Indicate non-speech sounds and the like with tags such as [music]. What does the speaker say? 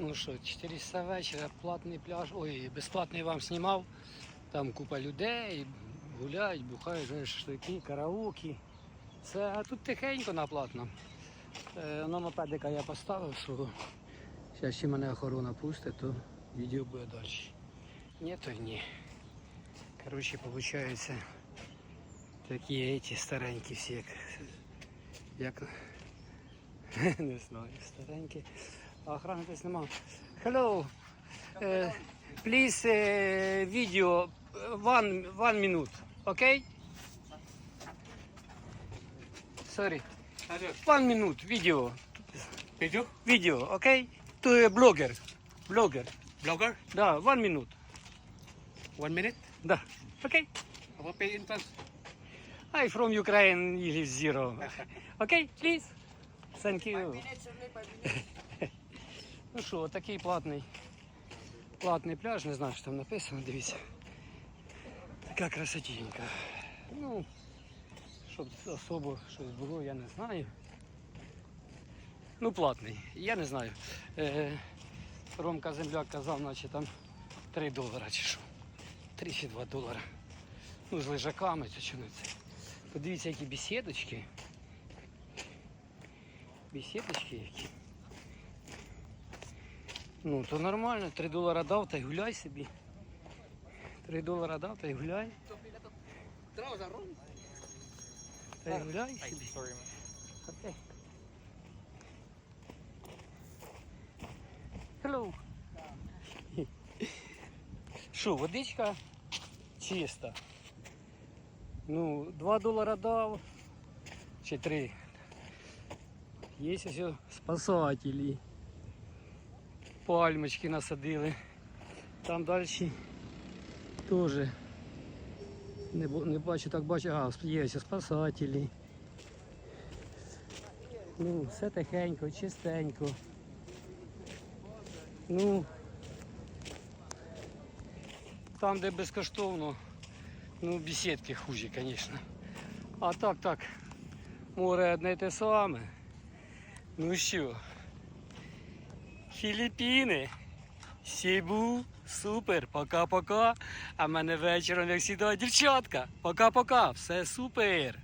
Ну що, 4 часа вечора, платний пляж. Ой, безплатний вам знімав. Там купа людей, гуляють, бухають, шашлики, караоке. Це, а тут тихенько на платно. Е, на мопедика я поставив свого. Зараз ще мене охорона пустить, то відео буде далі. Ні, то ні. Коротше, виходить, такі эти старенькі всі, як, як [laughs] не знаю, старенькі. А охрани десь нема. Hello. Uh, please uh, video one, one minute. Okay? Sorry. One minute video. Video? Video, okay? To a blogger. Blogger. Blogger? Да, one minute. One minute? Да. Okay? I will pay in trans. I from Ukraine или zero. Okay, please. Thank you. Ну що, такий платний, платний пляж, не знаю, що там написано, дивіться. Така красотінька. Ну, щоб особо щось було, я не знаю. Ну, платний, я не знаю. Е, Ромка Земляк казав, наче там 3 долара чи що. 3 чи 2 долара. Ну, з лежаками, чи не це. Подивіться, які бесідочки. Бесідочки які. Ну, то нормально, 3 долара дав та й гуляй собі. 3 долара дав та й гуляй. Та й гуляй собі. Окей. Hello. Що, водичка чиста. Ну, 2 долара дав. Чи 3. Є ось спасателі. Пальмочки насадили. Там далі теж. Не, не бачу, так бачу, а, є спасателі. Ну, все тихенько, чистенько. Ну, там, де безкоштовно, ну, бесідки хужі, звісно. А так, так, море одне те саме. Ну що, Філіппіни, Сібу, супер, пока-пока. А мене вечором, як завжди, дівчатка. Пока-пока, все супер.